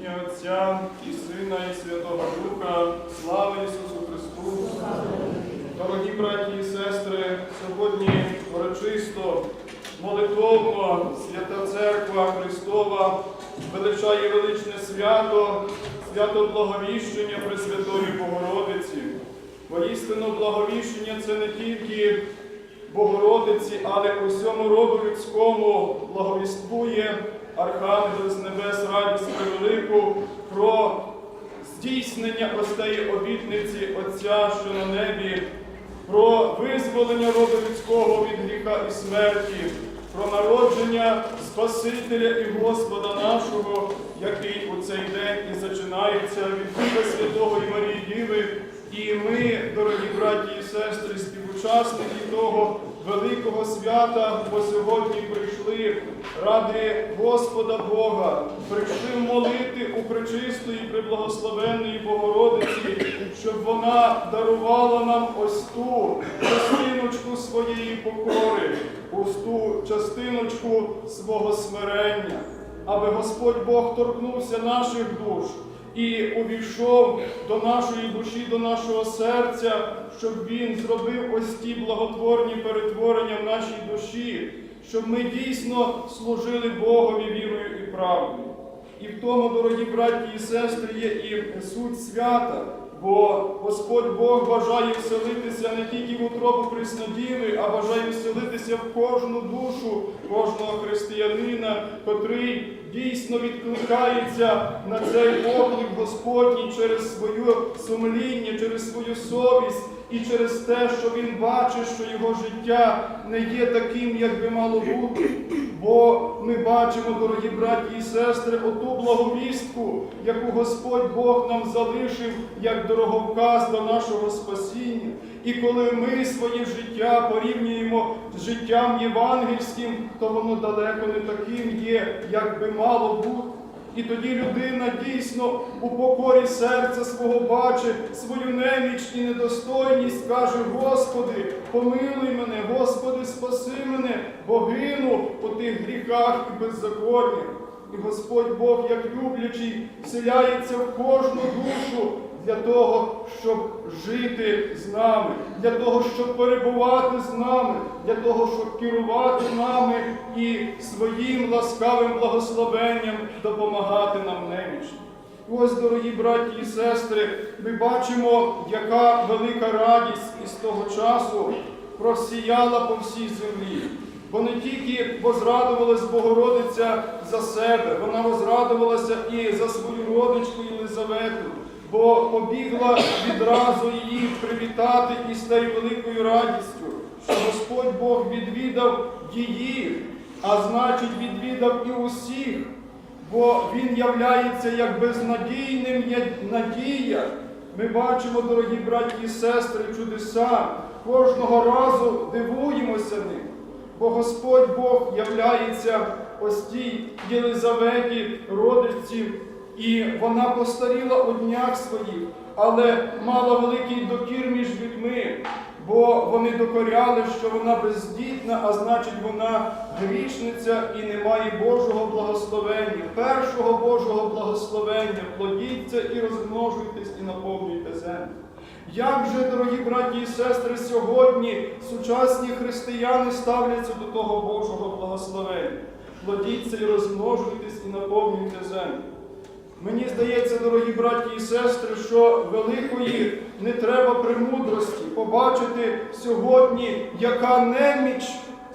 ім'я Отця і Сина, і Святого Духа. Слава Ісусу Христу! Дорогі браті і сестри, сьогодні урочисто, молитовно, Свята Церква Христова величає величне свято, свято Благовіщення Пресвятої Богородиці. Воістину благовіщення це не тільки Богородиці, але усьому роду людському благовіствує Архангел з небес радість велику про здійснення остеї обітниці Отця, що на небі, про визволення роду людського від гріха і смерті, про народження Спасителя і Господа нашого, який у цей день і зачинається від Духа Святого і Марії Діви. І ми, дорогі браті і сестри, співучасники того великого свята, бо сьогодні прийшли ради Господа Бога, прийшли молити у пречистої, преблагословенної Богородиці, щоб вона дарувала нам ось ту частиночку своєї покори, ось ту частиночку свого смирення, аби Господь Бог торкнувся наших душ і увійшов до нашої душі, до нашого серця, щоб Він зробив ось ті благотворні перетворення в нашій душі, щоб ми дійсно служили Богові вірою і правдою. І в тому, дорогі браті і сестри, є і суть свята, бо Господь Бог бажає вселитися не тільки в утробу Преснодіви, а бажає вселитися в кожну душу кожного християнина, котрий дійсно відкликається на цей поклик Господній через своє сумління, через свою совість і через те, що він бачить, що його життя не є таким, як би мало бути. Бо ми бачимо, дорогі браті і сестри, оту благовістку, яку Господь Бог нам залишив як дороговказ до нашого спасіння. І коли ми своє життя порівнюємо життям євангельським, то воно далеко не таким є, як би мало бути. І тоді людина дійсно у покорі серця свого бачить свою неміч і недостойність, каже: Господи, помилуй мене, Господи, спаси мене, бо гину у тих гріхах і беззаконнях. І Господь Бог, як люблячий, вселяється в кожну душу для того, щоб жити з нами, для того, щоб перебувати з нами, для того, щоб керувати нами і своїм ласкавим благословенням допомагати нам немічно. Ось, дорогі браті і сестри, ми бачимо, яка велика радість із того часу просіяла по всій землі. Бо не тільки возрадувалась Богородиця за себе, вона возрадувалася і за свою родичку Єлизавету, бо побігла відразу її привітати із тією великою радістю, що Господь Бог відвідав її, а значить відвідав і усіх, бо Він являється як безнадійним надія. Ми бачимо, дорогі браті і сестри, чудеса, кожного разу дивуємося ним. Бо Господь Бог являється ось тій Єлизаветі, родичці, і вона постаріла у днях своїх, але мала великий докір між людьми, бо вони докоряли, що вона бездітна, а значить вона грішниця і не має Божого благословення, першого Божого благословення, плодіться і розмножуйтесь, і наповнюйте землю. Як же, дорогі браті і сестри, сьогодні сучасні християни ставляться до того Божого благословення? Плодіться і розмножуйтесь і наповнюйте землю. Мені здається, дорогі браті і сестри, що великої не треба премудрості побачити сьогодні, яка неміч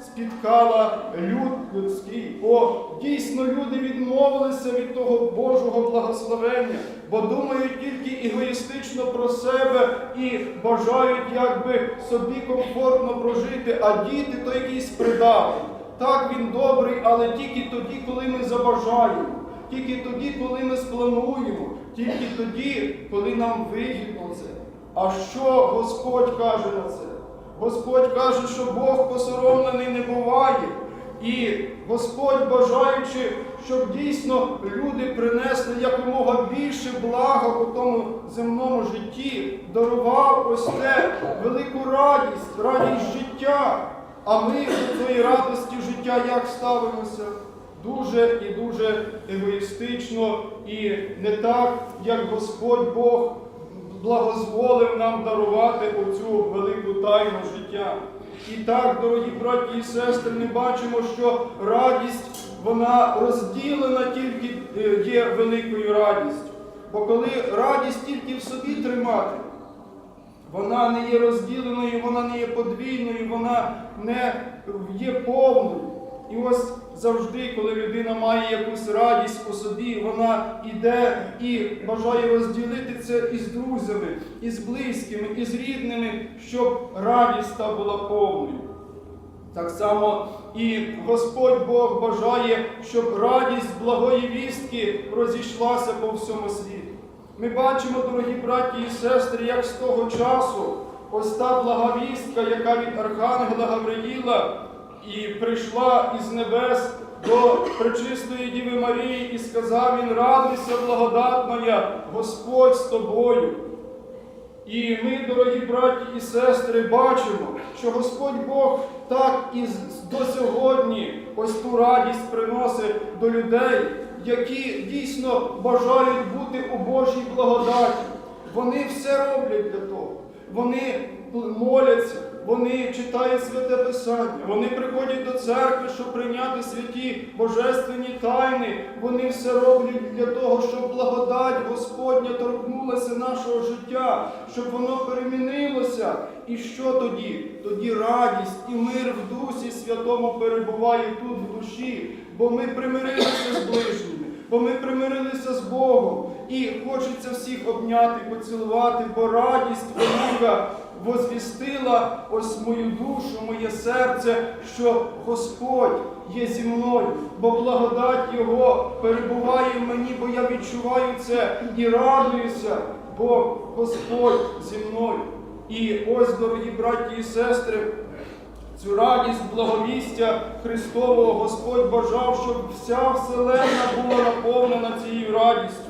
спіткала люд людський. Бо дійсно люди відмовилися від того Божого благословення, бо думають тільки егоїстично про себе і бажають якби собі комфортно прожити, а діти то якийсь придаток. Так він добрий, але тільки тоді, коли ми забажаємо. Тільки тоді, коли ми сплануємо, тільки тоді, коли нам вигідно це. А що Господь каже на це? Господь каже, що Бог посоромлений не буває. І Господь, бажаючи, щоб дійсно люди принесли якомога більше блага у тому земному житті, дарував ось те велику радість, радість життя. А ми до цієї радості життя як ставимося? Дуже і дуже егоїстично і не так, як Господь Бог благозволив нам дарувати оцю велику тайну життя. І так, дорогі браті і сестри, ми бачимо, що радість вона розділена тільки е, є великою радістю. Бо коли радість тільки в собі тримати, вона не є розділеною, вона не є подвійною, вона не є повною. І ось завжди, коли людина має якусь радість у собі, вона йде і бажає розділити це із друзями, із близькими, із рідними, щоб радість та була повною. Так само і Господь Бог бажає, щоб радість благої вістки розійшлася по всьому світу. Ми бачимо, дорогі браті і сестри, як з того часу ось та благовістка, яка від Архангела Гавриїла і прийшла із небес до пречистої Діви Марії, і сказав він: радуйся, благодатна, Господь з тобою. І ми, дорогі браті і сестри, бачимо, що Господь Бог так і до сьогодні ось ту радість приносить до людей, які дійсно бажають бути у Божій благодаті. Вони все роблять для того. Вони моляться, вони читають святе Писання, вони приходять до церкви, щоб прийняти святі божественні тайни. Вони все роблять для того, щоб благодать Господня торкнулася нашого життя, щоб воно перемінилося. І що тоді? Тоді радість і мир в Дусі Святому перебуває тут в душі, бо ми примирилися з ближніми, бо ми примирилися з Богом. І хочеться всіх обняти, поцілувати, бо радість велика возвістила ось мою душу, моє серце, що Господь є зі мною, бо благодать Його перебуває в мені, бо я відчуваю це і радуюся, бо Господь зі мною. І ось, дорогі браті і сестри, Цю радість благовістя Христового Господь бажав, щоб вся вселенна була наповнена цією радістю.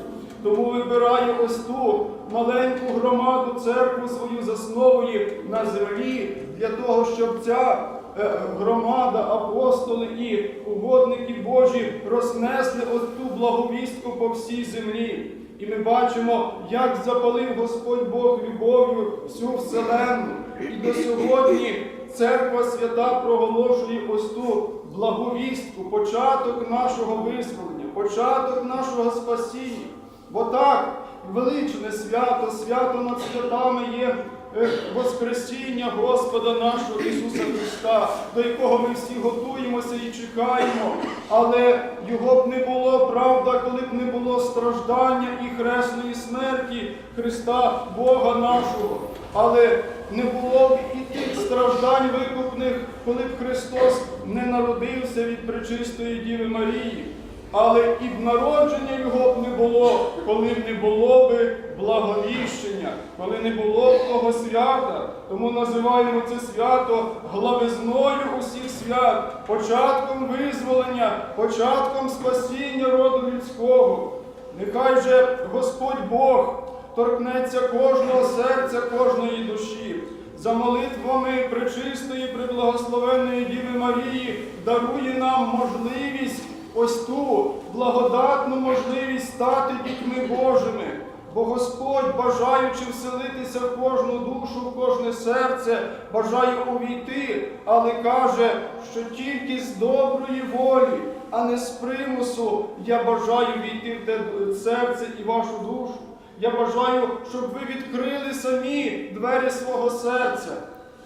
Тому вибирає ось ту маленьку громаду, церкву свою засновує на землі для того, щоб ця е, громада, апостоли і угодники Божі рознесли ось ту благовістку по всій землі. І ми бачимо, як запалив Господь Бог любов'ю всю вселенну. І до сьогодні церква свята проголошує ось ту благовістку, початок нашого визволення, початок нашого спасіння. Бо так, величне свято, свято над святами є е, Воскресіння Господа нашого Ісуса Христа, до якого ми всі готуємося і чекаємо. Але його б не було, правда, коли б не було страждання і хресної смерті Христа Бога нашого. Але не було б і тих страждань викупних, коли б Христос не народився від пречистої Діви Марії. Але і б народження його б не було, коли б не було б благовіщення, коли не було б того свята. Тому називаємо це свято главизною усіх свят, початком визволення, початком спасіння роду людського. Нехай же Господь Бог торкнеться кожного серця, кожної душі. За молитвами пречистої, преблагословенної Діви Марії дарує нам можливість ось ту благодатну можливість стати дітьми Божими. Бо Господь, бажаючи вселитися в кожну душу, в кожне серце, бажає увійти, але каже, що тільки з доброї волі, а не з примусу я бажаю війти в те серце і вашу душу. Я бажаю, щоб ви відкрили самі двері свого серця.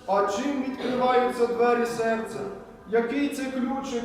А чим відкриваються двері серця? Який це ключик?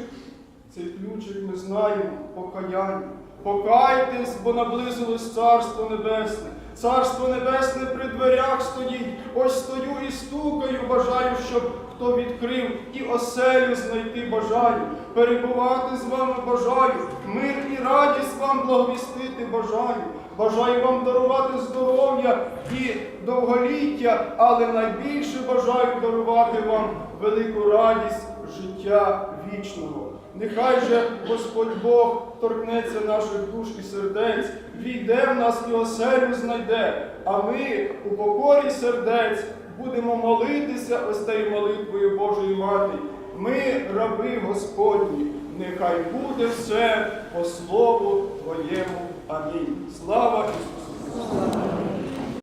Цей ключик ми знаємо покаяння. Покайтесь, бо наблизилось Царство Небесне. Царство Небесне при дверях стоїть. Ось стою і стукаю, бажаю, щоб хто відкрив і оселю знайти бажаю. Перебувати з вами бажаю. Мир і радість вам благовістити бажаю. Бажаю вам дарувати здоров'я і довголіття, але найбільше бажаю дарувати вам велику радість життя вічного. Нехай же Господь Бог торкнеться наших душ і сердець, війде в нас і оселю знайде, а ми у покорі сердець будемо молитися ось тією молитвою Божої Матері. Ми, раби Господні, нехай. буде все по слову Твоєму. Амінь. Слава